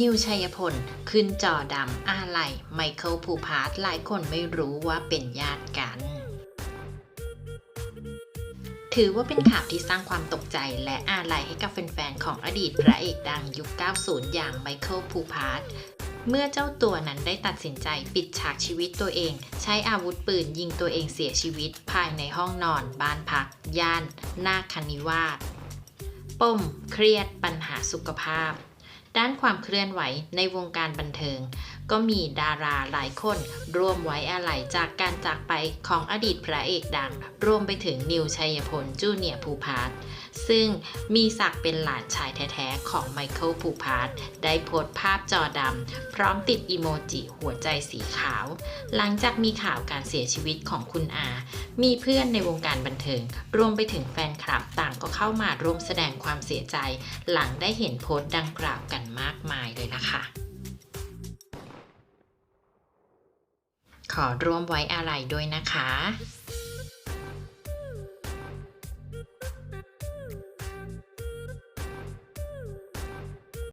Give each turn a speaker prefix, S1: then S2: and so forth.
S1: นิวชัยพล ขึ้นจอดำอาไลไมเคิลภูพาร์ทหลายคนไม่รู้ว่าเป็นญาติกัน ถือว่าเป็นข่าวที่สร้างความตกใจและอาลัยให้กับแฟนๆ ของอดีตพระเอกดังยุค 90 อย่างไมเคิลภูพาร์ทเมื่อเจ้าตัวนั้นได้ตัดสินใจปิดฉากชีวิตตัวเอง ใช้อาวุธปืนยิงตัวเองเสียชีวิต ภายในห้องนอน บ้านพัก ย่าน นาคนิวาสปมเครียดปัญหาสุขภาพ ด้านความเคลื่อนไหวในวงการบันเทิง ก็มีดาราหลายคน ร่วมไว้อาลัยจากการจากไปของอดีตพระเอกดัง รวมไปถึงนิวชัยพลจูเนียร์ภูพาร์ทซึ่งมีศักดิ์เป็นหลานชายแท้ๆ ของไมเคิลภูพาร์ทได้โพสต์ภาพจอดำ พร้อมติดอีโมจิหัวใจสีขาว หลังจากมีข่าวการเสียชีวิตของคุณอา มีเพื่อนในวงการบันเทิง รวมไปถึงแฟนคลับต่างก็เข้ามาร่วมแสดงความเสียใจ หลังได้เห็นโพสต์ดังกล่าวกันมากมายเลย ขอร่วมไว้อาลัยด้วยนะคะ